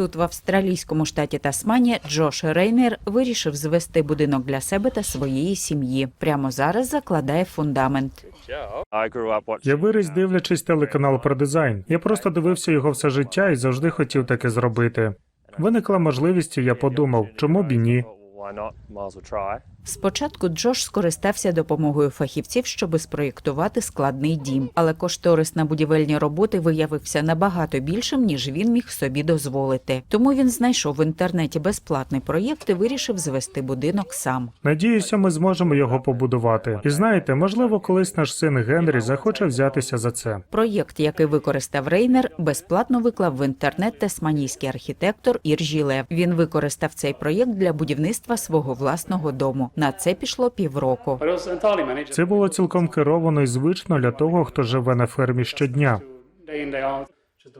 Тут, в австралійському штаті Тасманія, Джош Рейнер вирішив звести будинок для себе та своєї сім'ї. Прямо зараз закладає фундамент. Я виріс, дивлячись телеканал про дизайн. Я просто дивився його все життя і завжди хотів таке зробити. Виникла можливість, і я подумав, чому б і ні. Спочатку Джош скористався допомогою фахівців, щоби спроєктувати складний дім, але кошторис на будівельні роботи виявився набагато більшим, ніж він міг собі дозволити. Тому він знайшов в інтернеті безплатний проєкт і вирішив звести будинок сам. Надіюся, ми зможемо його побудувати. І знаєте, можливо, колись наш син Генрі захоче взятися за це. Проєкт, який використав Рейнер, безплатно виклав в інтернет тасманійський архітектор Іржі Лев. Він використав цей проєкт для будівництва свого власного дому. На це пішло півроку. Це було цілком керовано і звично для того, хто живе на фермі щодня.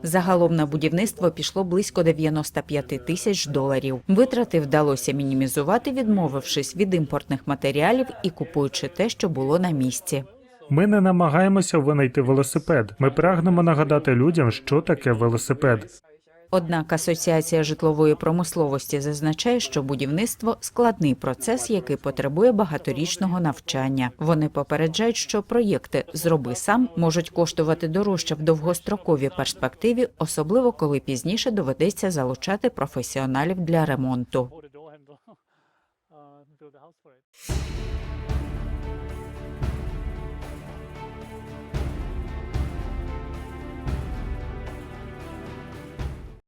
Загалом на будівництво пішло близько 95 тисяч доларів. Витрати вдалося мінімізувати, відмовившись від імпортних матеріалів і купуючи те, що було на місці. Ми не намагаємося винайти велосипед. Ми прагнемо нагадати людям, що таке велосипед. Однак Асоціація житлової промисловості зазначає, що будівництво складний процес, який потребує багаторічного навчання. Вони попереджають, що проєкти зроби сам можуть коштувати дорожче в довгостроковій перспективі, особливо коли пізніше доведеться залучати професіоналів для ремонту.